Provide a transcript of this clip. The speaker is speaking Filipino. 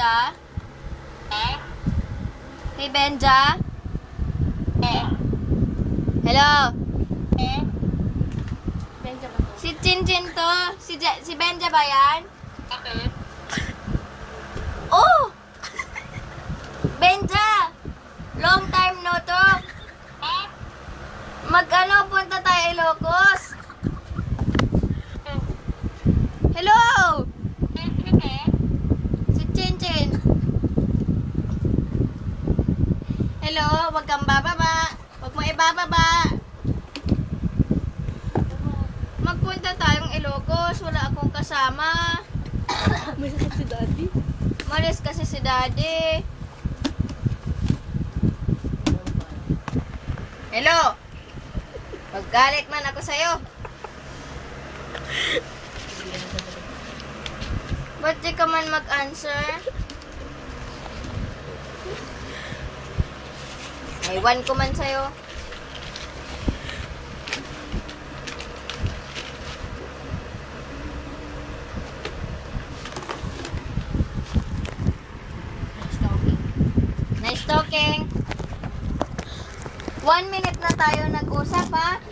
Benja? Hey, Benja? Hello? Benja ba to? Si Chinchin to? Si, Ja- si Benja ba yan? Bakit? Oh! Benja! Long time no talk. Mag-ano, punta tayo Ilocos. Hello! Si Chinchin. Hello, wag kang bababa. Wag mo ibababa. Magpunta tayong Ilocos. Wala akong kasama. May sakit si daddy. Malis kasi si daddy. Hello? Paggalit man ako sa'yo. Ba't di ka man mag-answer? Aywan ko man sa'yo. Nice talking. One minute na tayo nag-usap, ha?